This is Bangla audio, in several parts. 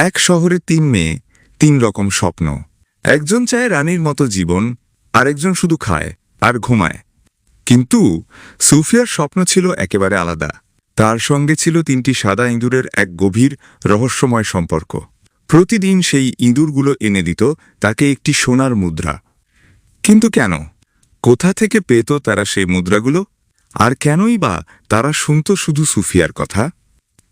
এক শহরে তিন মেয়ে, তিন রকম স্বপ্ন। একজন চায় রানীর মতো জীবন, আরেকজন শুধু খায় আর ঘুমায়। কিন্তু সুফিয়ার স্বপ্ন ছিল একেবারে আলাদা। তার সঙ্গে ছিল তিনটি সাদা ইঁদুরের এক গভীর রহস্যময় সম্পর্ক। প্রতিদিন সেই ইঁদুরগুলো এনে দিত তাকে একটি সোনার মুদ্রা। কিন্তু কেন? কোথা থেকে পেত তারা সেই মুদ্রাগুলো? আর কেনই বা তারা শুনত শুধু সুফিয়ার কথা?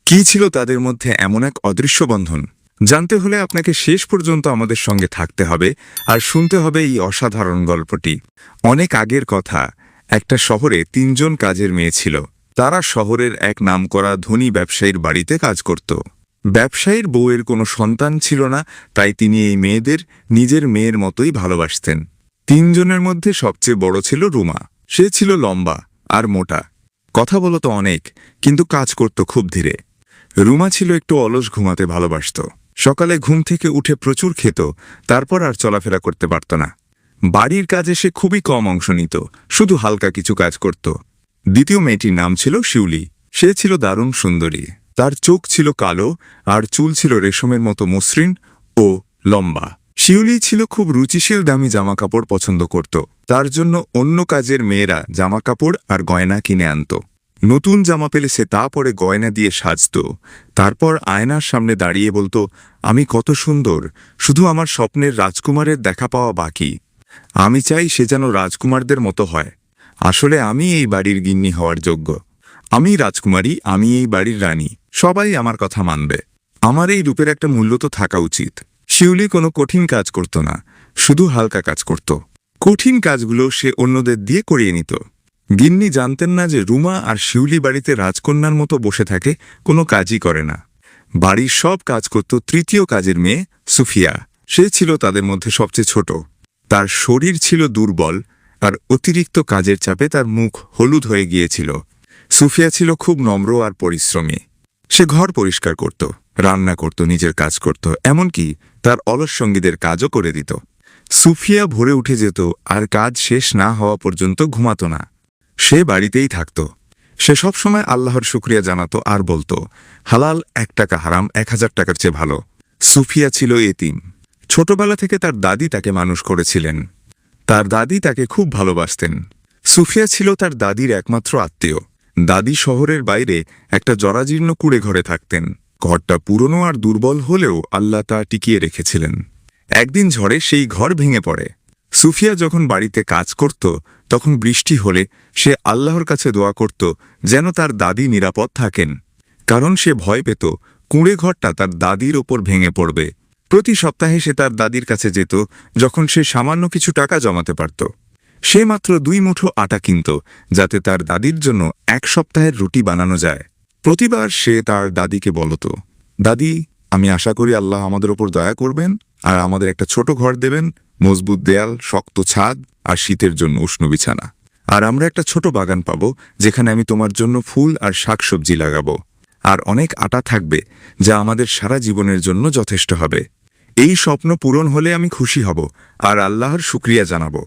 কি ছিল তাদের মধ্যে এমন এক অদৃশ্য বন্ধন? জানতে হলে আপনাকে শেষ পর্যন্ত আমাদের সঙ্গে থাকতে হবে আর শুনতে হবে এই অসাধারণ গল্পটি। অনেক আগের কথা, একটা শহরে তিনজন কাজের মেয়ে ছিল। তারা শহরের এক নামকরা ধনী ব্যবসায়ীর বাড়িতে কাজ করত। ব্যবসায়ীর বউয়ের কোনো সন্তান ছিল না, তাই তিনি এই মেয়েদের নিজের মেয়ের মতোই ভালোবাসতেন। তিনজনের মধ্যে সবচেয়ে বড় ছিল রুমা। সে ছিল লম্বা আর মোটা। কথা বলতো অনেক, কিন্তু কাজ করত খুব ধীরে। রুমা ছিল একটু অলস ঘুমাতে ভালোবাসত। সকালে ঘুম থেকে উঠে প্রচুর খেত, তারপর আর চলাফেরা করতে পারত না। বাড়ির কাজে সে খুবই কম অংশ নিত, শুধু হালকা কিছু কাজ করত। দ্বিতীয় মেয়েটির নাম ছিল শিউলি। সে ছিল দারুণ সুন্দরী। তার চোখ ছিল কালো আর চুল ছিল রেশমের মতো মসৃণ ও লম্বা। শিউলি ছিল খুব রুচিশীল দামি জামাকাপড় পছন্দ করত। তার জন্য অন্য কাজের মেয়েরা জামাকাপড় আর গয়না কিনে আনত। নতুন জামা পেলে সে তা পরে গয়না দিয়ে সাজত। তারপর আয়নার সামনে দাঁড়িয়ে বলতো, আমি কত সুন্দর, শুধু আমার স্বপ্নের রাজকুমারের দেখা পাওয়া বাকি। আমি চাই সে যেন রাজকুমারদের মতো হয়। আসলে আমি এই বাড়ির গিন্নি হওয়ার যোগ্য। আমি রাজকুমারী, আমি এই বাড়ির রানী। সবাই আমার কথা মানবে। আমার এই রূপের একটা মূল্য তো থাকা উচিত। শিউলি কোনো কঠিন কাজ করত না, শুধু হালকা কাজ করত। কঠিন কাজগুলো সে অন্যদের দিয়ে করিয়ে নিত। গিন্নি জানতেন না যে রুমা আর শিউলি বাড়িতে রাজকন্যার মতো বসে থাকে, কোনো কাজই করে না। বাড়ির সব কাজ করত তৃতীয় কাজের মেয়ে সুফিয়া। সে ছিল তাদের মধ্যে সবচেয়ে ছোট। তার শরীর ছিল দুর্বল আর অতিরিক্ত কাজের চাপে তার মুখ হলুদ হয়ে গিয়েছিল। সুফিয়া ছিল খুব নম্র আর পরিশ্রমী। সে ঘর পরিষ্কার করত, রান্না করত, নিজের কাজ করত, এমনকি তার অলস সঙ্গীদের কাজও করে দিত। সুফিয়া ভোরে উঠে যেত আর কাজ শেষ না হওয়া পর্যন্ত ঘুমাত না। সে বাড়িতেই থাকত। সে সবসময় আল্লাহর শুক্রিয়া জানাত আর বলতো, হালাল এক টাকা হারাম এক হাজার টাকার চেয়ে ভালো। সুফিয়া ছিল এতিম। ছোটবেলা থেকে তার দাদি তাকে মানুষ করেছিলেন। তার দাদি তাকে খুব ভালোবাসতেন। সুফিয়া ছিল তার দাদির একমাত্র আত্মীয়। দাদি শহরের বাইরে একটা জরাজীর্ণ কুড়ে ঘরে থাকতেন। ঘরটা পুরনো আর দুর্বল হলেও আল্লাহ তা টিকিয়ে রেখেছিলেন। একদিন ঝড়ে সেই ঘর ভেঙে পড়ে। সুফিয়া যখন বাড়িতে কাজ করত, তখন বৃষ্টি হলে সে আল্লাহর কাছে দোয়া করত যেন তার দাদি নিরাপদ থাকেন। কারণ সে ভয় পেত, কুঁড়ে ঘরটা তার দাদির ওপর ভেঙে পড়বে। প্রতি সপ্তাহে সে তার দাদির কাছে যেত, যখন সে সামান্য কিছু টাকা জমাতে পারত। সে মাত্র দুই মুঠো আটা কিনত, যাতে তার দাদির জন্য এক সপ্তাহের রুটি বানানো যায়। প্রতিবার সে তার দাদিকে বলত, দাদি, আমি আশা করি আল্লাহ আমাদের ওপর দয়া করবেন আর আমাদের একটা ছোট ঘর দেবেন। মজবুত দেয়াল, শক্ত ছাদ আর শীতের জন্য উষ্ণ বিছানা। আর আমরা একটা ছোট বাগান পাব, যেখানে আমি তোমার জন্য ফুল আর শাকসবজি লাগাবো। আর অনেক আটা থাকবে, যা আমাদের সারা জীবনের জন্য যথেষ্ট হবে। এই স্বপ্ন পূরণ হলে আমি খুশি হব আর আল্লাহর শুক্রিয়া জানাব।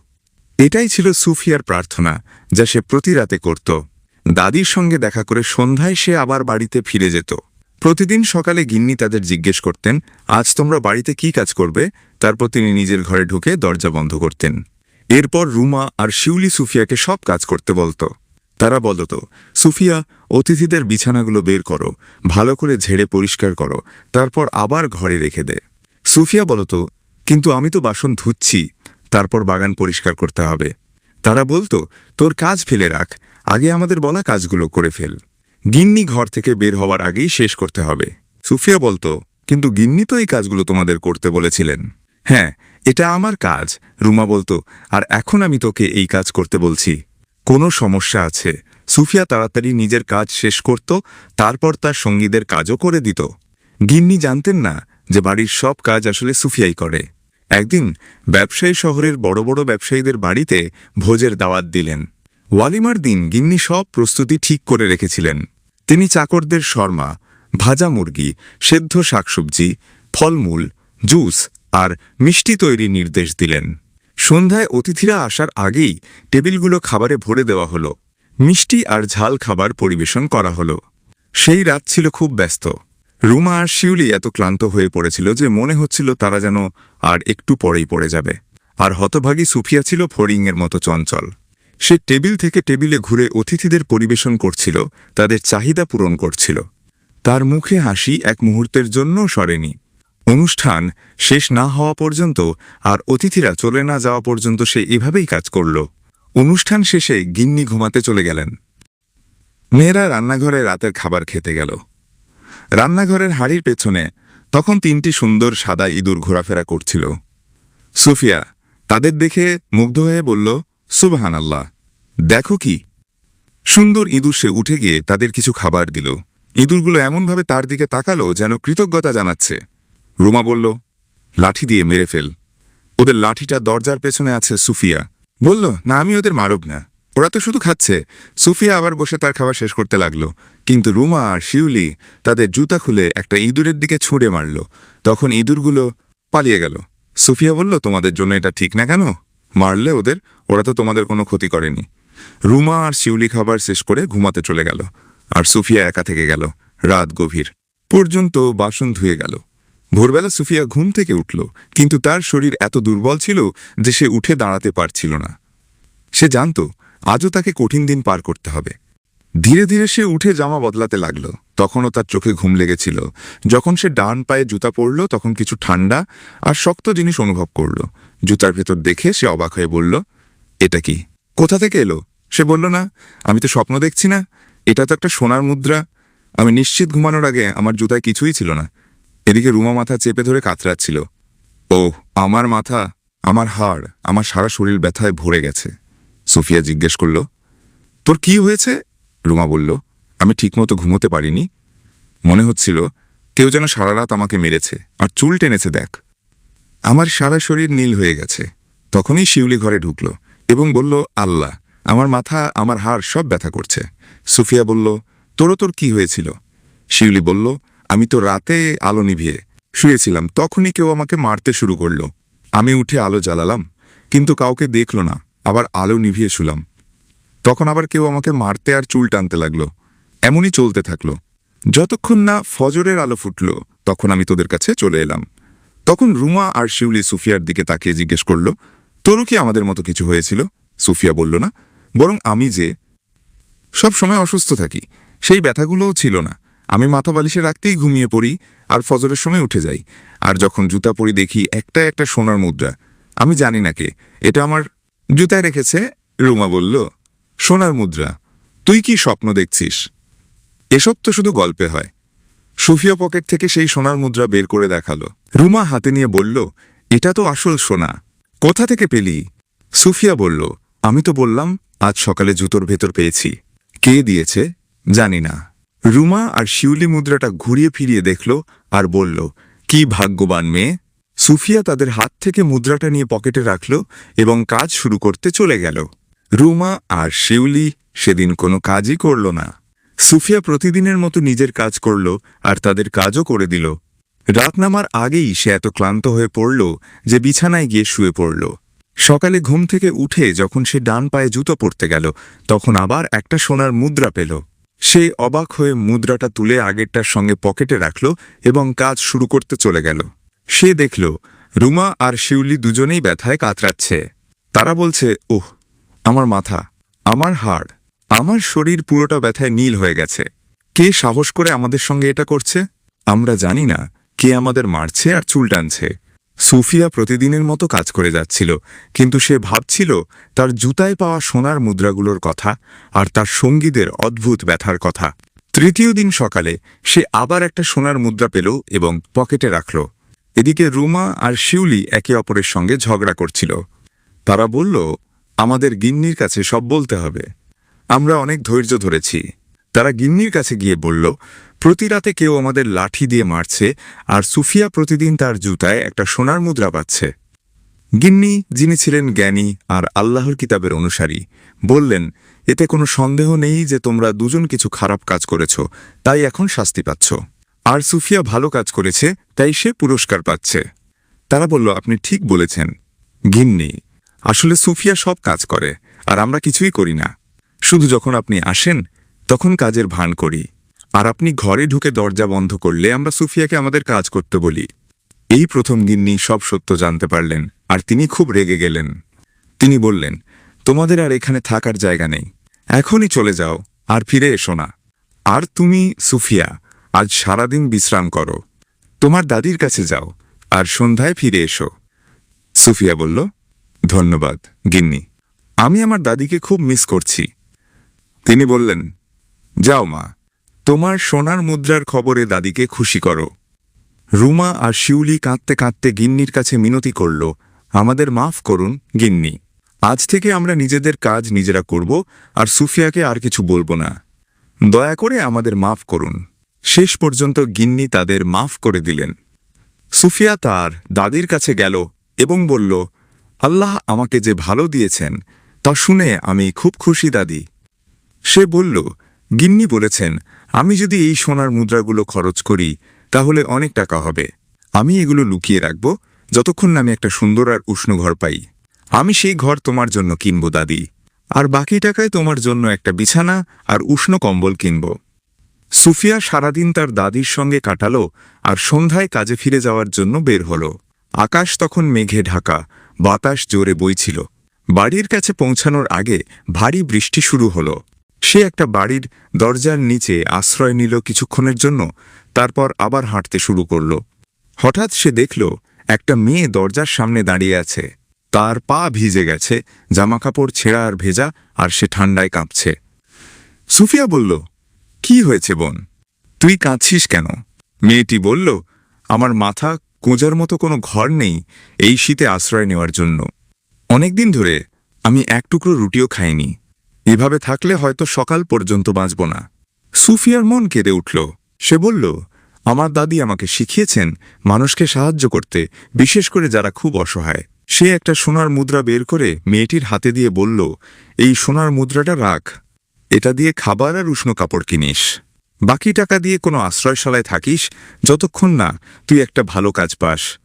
এটাই ছিল সুফিয়ার প্রার্থনা, যা সে প্রতি রাতে করত। দাদির সঙ্গে দেখা করে সন্ধ্যায় সে আবার বাড়িতে ফিরে যেত। প্রতিদিন সকালে গিন্নি তাদের জিজ্ঞেস করতেন, আজ তোমরা বাড়িতে কি কাজ করবে? তারপর তিনি নিজের ঘরে ঢুকে দরজা বন্ধ করতেন। এরপর রুমা আর শিউলি সুফিয়াকে সব কাজ করতে বলতো। তারা বলত, সুফিয়া, অতিথিদের বিছানাগুলো বের করো, ভালো করে ঝেড়ে পরিষ্কার করো, তারপর আবার ঘরে রেখে দে। সুফিয়া বলত, কিন্তু আমি তো বাসন ধুচ্ছি, তারপর বাগান পরিষ্কার করতে হবে। তারা বলতো, তোর কাজ ফেলে রাখ, আগে আমাদের বলা কাজগুলো করে ফেল। গিন্নি ঘর থেকে বের হওয়ার আগেই শেষ করতে হবে। সুফিয়া বলতো, কিন্তু গিন্নি তো এই কাজগুলো তোমাদের করতে বলেছিলেন। হ্যাঁ এটা আমার কাজ, রুমা বলতো, আর এখন আমি তোকে এই কাজ করতে বলছি। কোনো সমস্যা আছে। সুফিয়া তাড়াতাড়ি নিজের কাজ শেষ করত, তারপর তার সঙ্গীদের কাজও করে দিত। গিন্নি জানতেন না যে বাড়ির সব কাজ আসলে সুফিয়াই করে। একদিন ব্যবসায়ী শহরের বড় বড় ব্যবসায়ীদের বাড়িতে ভোজের দাওয়াত দিলেন। ওয়ালিমার দিন গিন্নি সব প্রস্তুতি ঠিক করে রেখেছিলেন। তিনি চাকরদের শর্মা, ভাজা মুরগি, সেদ্ধ শাকসবজি, ফলমূল, জুস আর মিষ্টি তৈরির নির্দেশ দিলেন। সন্ধ্যায় অতিথিরা আসার আগেই টেবিলগুলো খাবারে ভরে দেওয়া হলো। মিষ্টি আর ঝাল খাবার পরিবেশন করা হলো। সেই রাত ছিল খুব ব্যস্ত। রুমা আর শিউলি এত ক্লান্ত হয়ে পড়েছিল যে মনে হচ্ছিল তারা যেন আর একটু পরেই পড়ে যাবে। আর হতভাগী সুফিয়া ছিল ফড়িংয়ের মতো চঞ্চল। সে টেবিল থেকে টেবিলে ঘুরে অতিথিদের পরিবেশন করছিল, তাদের চাহিদা পূরণ করছিল। তার মুখে হাসি এক মুহূর্তের জন্য সরেনি। অনুষ্ঠান শেষ না হওয়া পর্যন্ত আর অতিথিরা চলে না যাওয়া পর্যন্ত সে এভাবেই কাজ করল। অনুষ্ঠান শেষে গিন্নি ঘুমাতে চলে গেলেন। মেয়েরা রান্নাঘরে রাতের খাবার খেতে গেল। রান্নাঘরের হাড়ির পেছনে তখন তিনটি সুন্দর সাদা ইঁদুর ঘোরাফেরা করছিল। সুফিয়া তাদের দেখে মুগ্ধ হয়ে বলল সুবাহান আল্লাহ দেখো কি। সুন্দর ইঁদুর সে উঠে গিয়ে তাদের কিছু খাবার দিল। ইঁদুরগুলো এমনভাবে তার দিকে তাকালো যেন কৃতজ্ঞতা জানাচ্ছে। রুমা বলল, লাঠি দিয়ে মেরে ফেল। ওদের লাঠিটা দরজার পেছনে আছে সুফিয়া। বলল, না, আমি ওদের মারব না। ওরা তো শুধু খাচ্ছে। সুফিয়া আবার বসে তার খাবার শেষ করতে লাগল। কিন্তু রুমা আর শিউলি তাদের জুতা খুলে একটা ইঁদুরের দিকে ছুঁড়ে মারল। তখন ইঁদুরগুলো পালিয়ে গেল। সুফিয়া বলল, তোমাদের জন্য এটা ঠিক না কেন? মারলে ওদের, ওরা তো তোমাদের কোনো ক্ষতি করেনি। রুমা আর শিউলি খাবার শেষ করে ঘুমাতে চলে গেল। আর সুফিয়া একা থেকে গেল, রাত গভীর। পর্যন্ত বাসন ধুয়ে গেল। ভোরবেলা সুফিয়া ঘুম থেকে উঠল, কিন্তু তার শরীর এত দুর্বল ছিল যে সে উঠে দাঁড়াতে পারছিল না। সে জানত, আজও তাকে কঠিন দিন পার করতে হবে। ধীরে ধীরে সে উঠে জামা বদলাতে লাগল। তখনও তার চোখে ঘুম লেগেছিল। যখন সে ডান পায়ে জুতা পরল, তখন কিছু ঠান্ডা আর শক্ত জিনিস অনুভব করল। জুতার ভেতর দেখে সে অবাক হয়ে বলল, এটা কি? কোথা থেকে এলো? সে বলল, না, আমি তো স্বপ্ন দেখছি না। এটা তো একটা সোনার মুদ্রা। আমি নিশ্চিত ঘুমানোর আগে আমার জুতায় কিছুই ছিল না। এদিকে রুমা মাথা চেপে ধরে কাতরাচ্ছিল। ও আমার মাথা, আমার হাড়, আমার সারা শরীর ব্যথায় ভরে গেছে, সুফিয়া জিজ্ঞেস করল। তোর কি হয়েছে? রুমা বলল। আমি ঠিকমতো ঘুমোতে পারিনি। মনে হচ্ছিল কেউ যেন সারা রাত আমাকে মেরেছে, আর চুল টেনেছে দেখ। আমার সারা শরীর নীল হয়ে গেছে। তখনই শিউলি ঘরে ঢুকল এবং বলল, আল্লাহ, আমার মাথা, আমার হাড় সব ব্যথা করছে। সুফিয়া বলল, তোরও তোর কি হয়েছিল? শিউলি বলল আমি তো রাতে আলো নিভিয়ে শুয়েছিলাম, তখনই কেউ আমাকে মারতে শুরু করল। আমি উঠে আলো জ্বালালাম, কিন্তু কাউকে দেখল না, আবার আলো নিভিয়ে শুলাম। তখন আবার কেউ আমাকে মারতে আর চুল টানতে লাগল, এমনই চলতে থাকল। যতক্ষণ না ফজরের আলো ফুটল, তখন আমি তোদের কাছে চলে এলাম। তখন রুমা আর শিউলি সুফিয়ার দিকে তাকিয়ে জিজ্ঞেস করল, তোরও কি আমাদের মতো কিছু হয়েছিল? সুফিয়া বলল না, বরং আমি যে সব সময় অসুস্থ থাকি, সেই ব্যথাগুলোও ছিল না। আমি মাথা বালিশে রাখতেই ঘুমিয়ে পড়ি আর ফজরের সময় উঠে যাই। আর যখন জুতা পরি দেখি একটা একটা সোনার মুদ্রা। আমি জানি না কে। এটা আমার জুতায় রেখেছে, রুমা বলল, সোনার মুদ্রা, তুই কি স্বপ্ন দেখছিস? এসব তো শুধু গল্পে হয়। সুফিয়া পকেট থেকে সেই সোনার মুদ্রা বের করে দেখাল। রুমা হাতে নিয়ে বলল, এটা তো আসল সোনা। কোথা থেকে পেলি? সুফিয়া বলল, আমি তো বললাম, আজ সকালে জুতোর ভেতর পেয়েছি। কে দিয়েছে? জানি না। রুমা আর শিউলি মুদ্রাটা ঘুরিয়ে ফিরিয়ে দেখল আর বলল, কি ভাগ্যবান মেয়ে। সুফিয়া তাদের হাত থেকে মুদ্রাটা নিয়ে পকেটে রাখল এবং কাজ শুরু করতে চলে গেল। রুমা আর শিউলি সেদিন কোনো কাজই করল না। সুফিয়া প্রতিদিনের মতো নিজের কাজ করল আর তাদের কাজও করে দিল। রাত নামার আগেই সে এত ক্লান্ত হয়ে পড়ল যে বিছানায় গিয়ে শুয়ে পড়ল। সকালে ঘুম থেকে উঠে যখন সে ডান পায়ে জুতো পরতে গেল, তখন আবার একটা সোনার মুদ্রা পেল। সে অবাক হয়ে মুদ্রাটা তুলে আগেরটার সঙ্গে পকেটে রাখল এবং কাজ শুরু করতে চলে গেল। সে দেখল, রুমা আর শিউলি দুজনেই ব্যথায় কাতরাচ্ছে। তারা বলছে, ওহ, আমার মাথা, আমার হাড়, আমার শরীর পুরোটা ব্যথায় নীল হয়ে গেছে। কে সাহস করে আমাদের সঙ্গে এটা করছে? আমরা জানি না কে আমাদের মারছে আর চুল টানছে। সুফিয়া প্রতিদিনের মতো কাজ করে যাচ্ছিল, কিন্তু সে ভাবছিল তার জুতায় পাওয়া সোনার মুদ্রাগুলোর কথা আর তার সঙ্গীদের অদ্ভুত ব্যথার কথা। তৃতীয় দিন সকালে সে আবার একটা সোনার মুদ্রা পেল এবং পকেটে রাখল। এদিকে রুমা আর শিউলি একে অপরের সঙ্গে ঝগড়া করছিল। তারা বলল, আমাদের গিন্নির কাছে সব বলতে হবে। আমরা অনেক ধৈর্য ধরেছি। তারা গিন্নির কাছে গিয়ে বলল প্রতি রাতে কেউ আমাদের লাঠি দিয়ে মারছে, আর সুফিয়া প্রতিদিন তার জুতায় একটা সোনার মুদ্রা পাচ্ছে গিন্নি, যিনি ছিলেন জ্ঞানী আর আল্লাহর কিতাবের অনুসারী, বললেন, এতে কোনো সন্দেহ নেই যে তোমরা দুজন কিছু খারাপ কাজ করেছ, তাই এখন শাস্তি পাচ্ছ। আর সুফিয়া ভালো কাজ করেছে, তাই সে পুরস্কার পাচ্ছে। তারা বলল, আপনি ঠিক বলেছেন। গিন্নি, আসলে সুফিয়া সব কাজ করে, আর আমরা কিছুই করি না। শুধু যখন আপনি আসেন, তখন কাজের ভান করি। আর আপনি ঘরে ঢুকে দরজা বন্ধ করলে আমরা সুফিয়াকে আমাদের কাজ করতে বলি। এই প্রথম গিন্নি সব সত্য জানতে পারলেন, আর তিনি খুব রেগে গেলেন। তিনি বললেন, তোমাদের আর এখানে থাকার জায়গা নেই। এখনই চলে যাও, আর ফিরে এসো না। আর তুমি, সুফিয়া, আজ সারাদিন বিশ্রাম করো। তোমার দাদির কাছে যাও, আর সন্ধ্যায় ফিরে এসো। সুফিয়া বলল, ধন্যবাদ, গিন্নি। আমি আমার দাদিকে খুব মিস করছি। তিনি বললেন, যাও মা তোমার সোনার মুদ্রার খবরে দাদিকে খুশি করো। রুমা আর শিউলি কাঁদতে কাঁদতে গিন্নির কাছে মিনতি করল, আমাদের মাফ করুন, গিন্নি। আজ থেকে আমরা নিজেদের কাজ নিজেরা করব আর সুফিয়াকে আর কিছু বলব না। দয়া করে আমাদের মাফ করুন। শেষ পর্যন্ত গিন্নি তাদের মাফ করে দিলেন। সুফিয়া তার দাদির কাছে গেল এবং বলল, আল্লাহ আমাকে যে ভালো দিয়েছেন, তা শুনে আমি খুব খুশি, দাদি। সে বলল, গিন্নি বলেছেন আমি যদি এই সোনার মুদ্রাগুলো খরচ করি, তাহলে অনেক টাকা হবে। আমি এগুলো লুকিয়ে রাখব, যতক্ষণ না আমি একটা সুন্দর আর উষ্ণ ঘর পাই। আমি সেই ঘর তোমার জন্য কিনব, দাদি। আর বাকি টাকায় তোমার জন্য একটা বিছানা আর উষ্ণ কম্বল কিনব। সুফিয়া সারাদিন তার দাদির সঙ্গে কাটালো আর সন্ধ্যায় কাজে ফিরে যাওয়ার জন্য বের হল। আকাশ তখন মেঘে ঢাকা, বাতাস জোরে বইছিল। বাড়ির কাছে পৌঁছানোর আগে ভারী বৃষ্টি শুরু হলো। সে একটা বাড়ির দরজার নিচে আশ্রয় নিল কিছুক্ষণের জন্য, তারপর আবার হাঁটতে শুরু করল। হঠাৎ সে দেখল, একটা মেয়ে দরজার সামনে দাঁড়িয়ে আছে। তার পা ভিজে গেছে, জামাকাপড় ছেঁড়া আর ভেজা, আর সে ঠান্ডায় কাঁপছে। সুফিয়া বলল, কি হয়েছে বোন? তুই কাঁদছিস কেন? মেয়েটি বলল, আমার মাথা কোঁজার মতো কোনো ঘর নেই এই শীতে আশ্রয় নেওয়ার জন্য। অনেকদিন ধরে আমি এক টুকরো রুটিও খাইনি। এভাবে থাকলে হয়তো সকাল পর্যন্ত বাঁচব না। সুফিয়ার মন কেঁদে উঠল। সে বলল, আমার দাদি আমাকে শিখিয়েছেন মানুষকে সাহায্য করতে, বিশেষ করে যারা খুব অসহায়। সে একটা সোনার মুদ্রা বের করে মেয়েটির হাতে দিয়ে বলল, এই সোনার মুদ্রাটা রাখ। এটা দিয়ে খাবার আর উষ্ণ কাপড় কিনিস। বাকি টাকা দিয়ে কোনো আশ্রয়শালায় থাকিস, যতক্ষণ না তুই একটা ভালো কাজ পাস।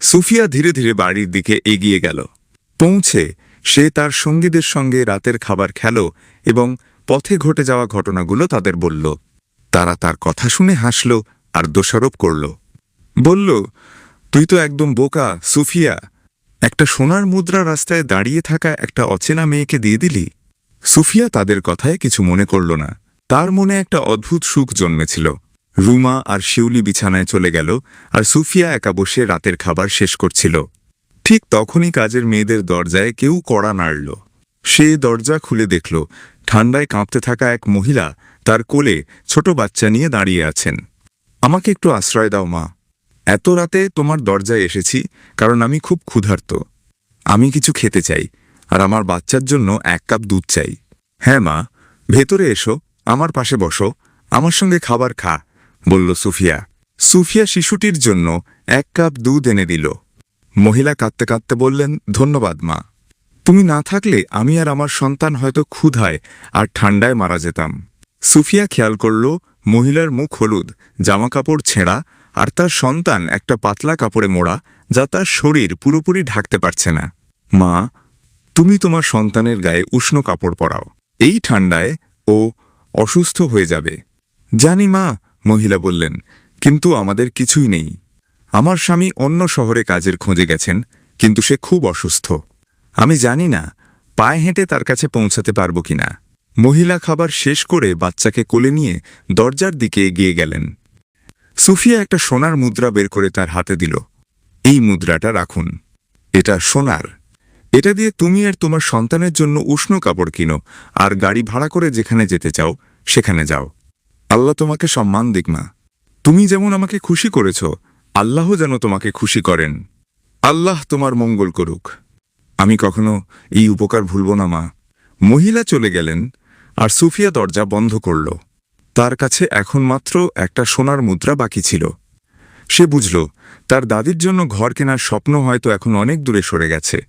সুফিয়া ধীরে ধীরে বাড়ির দিকে এগিয়ে গেল। পৌঁছে সে তার সঙ্গীদের সঙ্গে রাতের খাবার খেল এবং পথে ঘটে যাওয়া ঘটনাগুলো তাদের বলল। তারা তার কথা শুনে হাসল আর দোষারোপ করল। বলল, তুই তো একদম বোকা, সুফিয়া। একটা সোনার মুদ্রা রাস্তায় দাঁড়িয়ে থাকা একটা অচেনা মেয়েকে দিয়ে দিলি। সুফিয়া তাদের কথায় কিছু মনে করল না। তার মনে একটা অদ্ভুত সুখ জন্মেছিল। রুমা আর শিউলি বিছানায় চলে গেল আর সুফিয়া একা বসে রাতের খাবার শেষ করছিল। ঠিক তখনই কাজের মেয়েদের দরজায় কেউ কড়া নাড়ল। সে দরজা খুলে দেখল, ঠান্ডায় কাঁপতে থাকা এক মহিলা তার কোলে ছোট বাচ্চা নিয়ে দাঁড়িয়ে আছেন। আমাকে একটু আশ্রয় দাও, মা। এত রাতে তোমার দরজায় এসেছি, কারণ আমি খুব ক্ষুধার্ত। আমি কিছু খেতে চাই, আর আমার বাচ্চার জন্য এক কাপ দুধ চাই। হ্যাঁ মা, ভেতরে এসো, আমার পাশে বসো, আমার সঙ্গে খাবার খা, বলল সুফিয়া। সুফিয়া শিশুটির জন্য এক কাপ দুধ এনে দিল। মহিলা কাঁদতে কাঁদতে বললেন, ধন্যবাদ, মা। তুমি না থাকলে আমি আর আমার সন্তান হয়তো ক্ষুধায় আর ঠান্ডায় মারা যেতাম। সুফিয়া খেয়াল করল, মহিলার মুখ হলুদ, জামাকাপড় ছেঁড়া আর তার সন্তান একটা পাতলা কাপড়ে মোড়া যা তার শরীর পুরোপুরি ঢাকতে পারছে না। মা, তুমি তোমার সন্তানের গায়ে উষ্ণ কাপড় পরাও। এই ঠান্ডায় ও অসুস্থ হয়ে যাবে। জানি, মা, মহিলা বললেন, কিন্তু আমাদের কিছুই নেই। আমার স্বামী অন্য শহরে কাজের খোঁজে গেছেন, কিন্তু সে খুব অসুস্থ। আমি জানি না, পায়ে হেঁটে তার কাছে পৌঁছাতে পারব কিনা। মহিলা খাবার শেষ করে বাচ্চাকে কোলে নিয়ে দরজার দিকে এগিয়ে গেলেন। সুফিয়া একটা সোনার মুদ্রা বের করে তার হাতে দিল। এই মুদ্রাটা রাখুন। এটা সোনার। এটা দিয়ে তুমি আর তোমার সন্তানের জন্য উষ্ণ কাপড় কিনো, আর গাড়ি ভাড়া করে যেখানে যেতে চাও, সেখানে যাও। আল্লাহ তোমাকে সম্মান দিক মা। তুমি যেমন আমাকে খুশি করেছ আল্লাহ যেন তোমাকে খুশি করেন। আল্লাহ তোমার মঙ্গল করুক। আমি কখনো এই উপকার ভুলব না, মা। মহিলা চলে গেলেন, আর সুফিয়া দরজা বন্ধ করল। তার কাছে এখন মাত্র একটা সোনার মুদ্রা বাকি ছিল। সে বুঝল, তার দাদির জন্য ঘর কেনার স্বপ্ন হয়তো এখন অনেক দূরে সরে গেছে।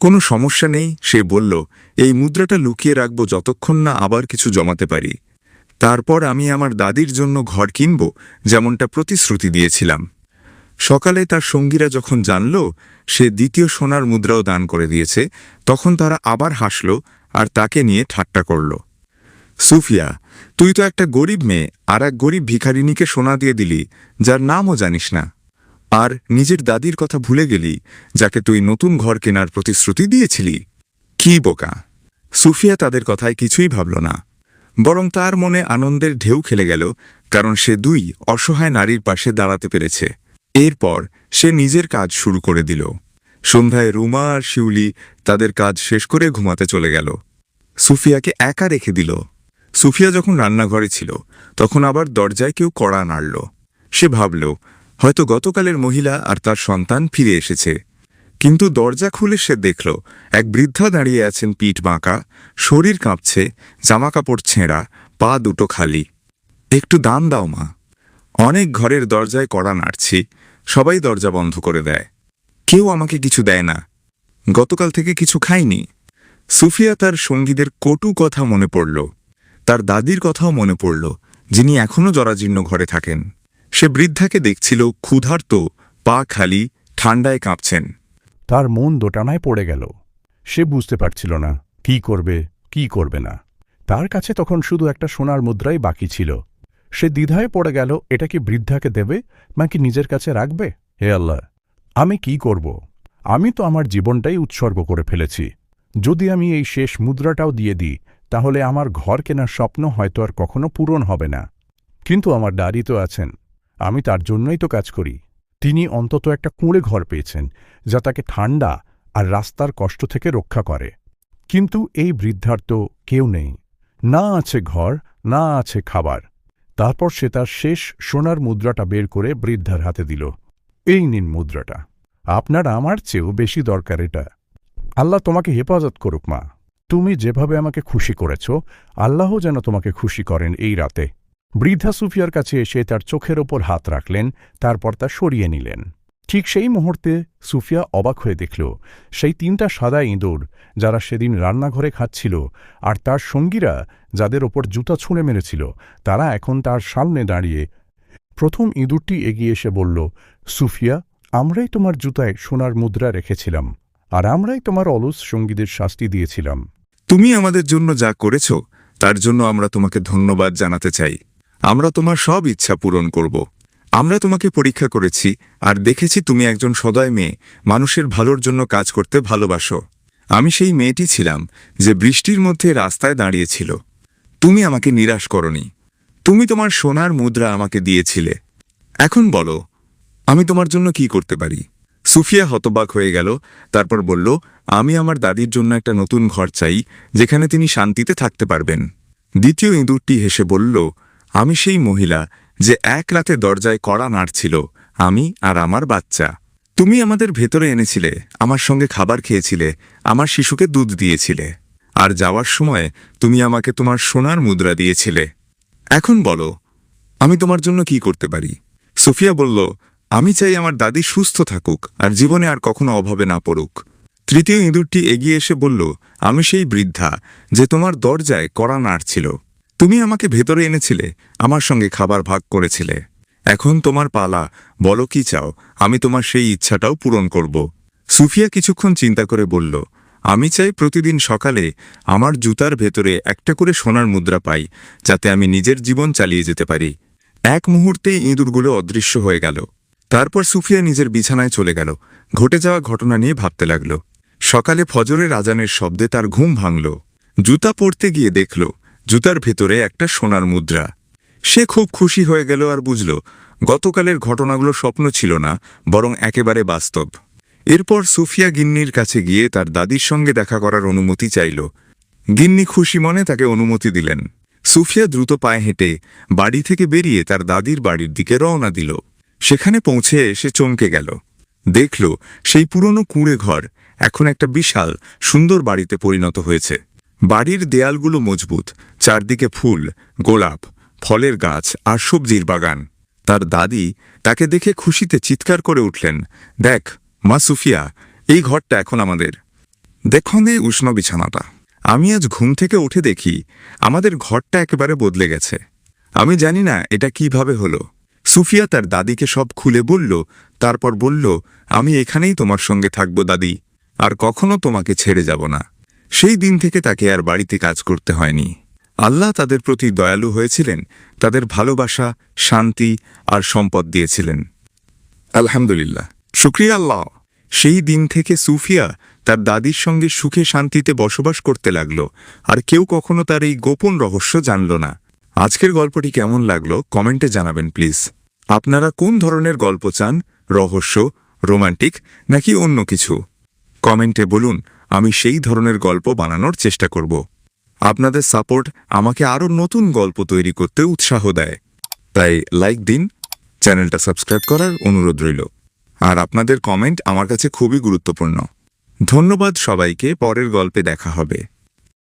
কোনো সমস্যা নেই, সে বলল, এই মুদ্রাটা লুকিয়ে রাখব যতক্ষণ না আবার কিছু জমাতে পারি। তারপর আমি আমার দাদির জন্য ঘর কিনব, যেমনটা প্রতিশ্রুতি দিয়েছিলাম। সকালে তার সঙ্গীরা যখন জানল, সে দ্বিতীয় সোনার মুদ্রাও দান করে দিয়েছে, তখন তারা আবার হাসল আর তাকে নিয়ে ঠাট্টা করল। সুফিয়া, তুই তো একটা গরিব মেয়ে, আর এক গরিব ভিখারিনীকে সোনা দিয়ে দিলি, যার নামও জানিস না। আর নিজের দাদির কথা ভুলে গেলি, যাকে তুই নতুন ঘর কেনার প্রতিশ্রুতি দিয়েছিলি? কি বোকা। সুফিয়া তাদের কথায় কিছুই ভাবল না। বরং তার মনে আনন্দের ঢেউ খেলে গেল, কারণ সে দুই অসহায় নারীর পাশে দাঁড়াতে পেরেছে। এরপর সে নিজের কাজ শুরু করে দিল। সন্ধ্যায় রুমা আর শিউলি তাদের কাজ শেষ করে ঘুমাতে চলে গেল। সুফিয়াকে একা রেখে দিল। সুফিয়া যখন রান্নাঘরে ছিল, তখন আবার দরজায় কেউ কড়া নাড়ল। সে ভাবল, হয়তো গতকালের মহিলা আর তার সন্তান ফিরে এসেছে। কিন্তু দরজা খুলে সে দেখল, এক বৃদ্ধা দাঁড়িয়ে আছেন পিঠ বাঁকা, শরীর কাঁপছে, জামাকাপড় ছেঁড়া, পা দুটো খালি। একটু দাম দাও মা। অনেক ঘরের দরজায় কড়া নাড়ছি সবাই দরজা বন্ধ করে দেয়। কেউ আমাকে কিছু দেয় না। গতকাল থেকে কিছু খাইনি। সুফিয়া তার সঙ্গীদের কটু কথা মনে পড়ল। তার দাদির কথাও মনে পড়ল, যিনি এখনও জরাজীর্ণ ঘরে থাকেন। সে বৃদ্ধাকে দেখছিল ক্ষুধার্ত, পা খালি, ঠান্ডায় কাঁপছেন। তার মন দোটানায় পড়ে গেল। সে বুঝতে পারছিল না, কি করবে কি করবে না। তার কাছে তখন শুধু একটা সোনার মুদ্রাই বাকি ছিল। সে দ্বিধায় পড়ে গেল, এটা কি বৃদ্ধাকে দেবে নাকি নিজের কাছে রাখবে? হে আল্লাহ, আমি কি করব? আমি তো আমার জীবনটাই উৎসর্গ করে ফেলেছি। যদি আমি এই শেষ মুদ্রাটাও দিয়ে দিই, তাহলে আমার ঘর কেনার স্বপ্ন হয়তো আর কখনো পূরণ হবে না। কিন্তু আমার দাড়ি তো আছেন, আমি তার জন্যই তো কাজ করি। তিনি অন্তত একটা কুঁড়ে ঘর পেয়েছেন, যা তাকে ঠান্ডা আর রাস্তার কষ্ট থেকে রক্ষা করে। কিন্তু এই বৃদ্ধার তো কেউ নেই, না আছে ঘর, না আছে খাবার। তারপর সে তার শেষ সোনার মুদ্রাটা বের করে বৃদ্ধার হাতে দিল। এই নিন মুদ্রাটা। আপনার আমার চেয়েও বেশি দরকার এটা। আল্লাহ তোমাকে হেফাজত করুক, মা। তুমি যেভাবে আমাকে খুশি করেছ, আল্লাহ যেন তোমাকে খুশি করেন এই রাতে। বৃদ্ধা সুফিয়ার কাছে এসে তার চোখের ওপর হাত রাখলেন, তারপর তা সরিয়ে নিলেন। ঠিক সেই মুহূর্তে সুফিয়া অবাক হয়ে দেখল, সেই তিনটা সাদা ইঁদুর যারা সেদিন রান্নাঘরে খাচ্ছিল আর তার সঙ্গীরা যাদের ওপর জুতা ছুঁড়ে মেরেছিল, তারা এখন তার সামনে দাঁড়িয়ে। প্রথম ইঁদুরটি এগিয়ে এসে বলল, সুফিয়া, আমরাই তোমার জুতায় সোনার মুদ্রা রেখেছিলাম আর আমরাই তোমার অলস সঙ্গীদের শাস্তি দিয়েছিলাম। তুমি আমাদের জন্য যা করেছ, তার জন্য আমরা তোমাকে ধন্যবাদ জানাতে চাই। আমরা তোমার সব ইচ্ছা পূরণ করব। আমরা তোমাকে পরীক্ষা করেছি আর দেখেছি তুমি একজন সদয় মেয়ে। মানুষের ভালোর জন্য কাজ করতে ভালোবাসো। আমি সেই মেয়েটি ছিলাম যে বৃষ্টির মধ্যে রাস্তায় দাঁড়িয়েছিল। তুমি আমাকে নিরাশ করনি। তুমি তোমার সোনার মুদ্রা আমাকে দিয়েছিলে। এখন বলো, আমি তোমার জন্য কি করতে পারি? সুফিয়া হতবাক হয়ে গেল, তারপর বলল, আমি আমার দাদির জন্য একটা নতুন ঘর চাই, যেখানে তিনি শান্তিতে থাকতে পারবেন। দ্বিতীয় ইঁদুরটি হেসে বলল, আমি সেই মহিলা যে এক রাতে দরজায় কড়া নাড়ছিল আমি আর আমার বাচ্চা। তুমি আমাদের ভেতরে এনেছিলে, আমার সঙ্গে খাবার খেয়েছিলে, আমার শিশুকে দুধ দিয়েছিলে। আর যাওয়ার সময় তুমি আমাকে তোমার সোনার মুদ্রা দিয়েছিলে। এখন বলো, আমি তোমার জন্য কি করতে পারি? সোফিয়া বলল, আমি চাই আমার দাদি সুস্থ থাকুক আর জীবনে আর কখনো অভাবে না পড়ুক। তৃতীয় ইঁদুরটি এগিয়ে এসে বলল, আমি সেই বৃদ্ধা যে তোমার দরজায় কড়া নাড়ছিল তুমি আমাকে ভেতরে এনেছিলে, আমার সঙ্গে খাবার ভাগ করেছিলে। এখন তোমার পালা, বলো কি চাও, আমি তোমার সেই ইচ্ছাটাও পূরণ করব। সুফিয়া কিছুক্ষণ চিন্তা করে বলল, আমি চাই প্রতিদিন সকালে আমার জুতার ভেতরে একটা করে সোনার মুদ্রা পাই, যাতে আমি নিজের জীবন চালিয়ে যেতে পারি। এক মুহূর্তেই ইঁদুরগুলো অদৃশ্য হয়ে গেল। তারপর সুফিয়া নিজের বিছানায় চলে গেল। ঘটে যাওয়া ঘটনা নিয়ে ভাবতে লাগল। সকালে ফজরের আজানের শব্দে তার ঘুম ভাঙল। জুতা পরতে গিয়ে দেখল জুতার ভেতরে একটা সোনার মুদ্রা। সে খুব খুশি হয়ে গেল আর বুঝল, গতকালের ঘটনাগুলো স্বপ্ন ছিল না, বরং একেবারে বাস্তব। এরপর সুফিয়া গিন্নির কাছে গিয়ে তার দাদির সঙ্গে দেখা করার অনুমতি চাইল। গিন্নি খুশি মনে তাকে অনুমতি দিলেন। সুফিয়া দ্রুত পায়ে হেঁটে বাড়ি থেকে বেরিয়ে তার দাদির বাড়ির দিকে রওনা দিল। সেখানে পৌঁছে এসে চমকে গেল। দেখল, সেই পুরনো কুঁড়ে ঘর এখন একটা বিশাল, সুন্দর বাড়িতে পরিণত হয়েছে। বাড়ির দেয়ালগুলো মজবুত চারদিকে ফুল, গোলাপ, ফলের গাছ আর সবজির বাগান। তার দাদি তাকে দেখে খুশিতে চিৎকার করে উঠলেন, দেখ, মা সুফিয়া, এই ঘরটা এখন আমাদের। দেখুন এই উষ্ণ বিছানাটা। আমি আজ ঘুম থেকে উঠে দেখি আমাদের ঘরটা একেবারে বদলে গেছে। আমি জানি না এটা কীভাবে হলো। সুফিয়া তার দাদিকে সব খুলে বলল, তারপর বলল, আমি এখানেই তোমার সঙ্গে থাকব দাদি, আর কখনো তোমাকে ছেড়ে যাব না। সেই দিন থেকে তাকে আর বাড়িতে কাজ করতে হয়নি। আল্লাহ তাদের প্রতি দয়ালু হয়েছিলেন, তাদের ভালোবাসা, শান্তি আর সম্পদ দিয়েছিলেন। আলহামদুলিল্লাহ। শুক্রিয়া আল্লাহ। সেই দিন থেকে সুফিয়া তার দাদির সঙ্গে সুখে শান্তিতে বসবাস করতে লাগল, আর কেউ কখনো তার এই গোপন রহস্য জানল না। আজকের গল্পটি কেমন লাগল কমেন্টে জানাবেন প্লিজ। আপনারা কোন ধরনের গল্প চান, রহস্য, রোমান্টিক, নাকি অন্য কিছু? কমেন্টে বলুন, আমি সেই ধরনের গল্প বানানোর চেষ্টা করব। আপনাদের সাপোর্ট আমাকে আরও নতুন গল্প তৈরি করতে উৎসাহ দেয়। তাই লাইক দিন, চ্যানেলটা সাবস্ক্রাইব করার অনুরোধ রইল। আর আপনাদের কমেন্ট আমার কাছে খুবই গুরুত্বপূর্ণ। ধন্যবাদ সবাইকে, পরের গল্পে দেখা হবে।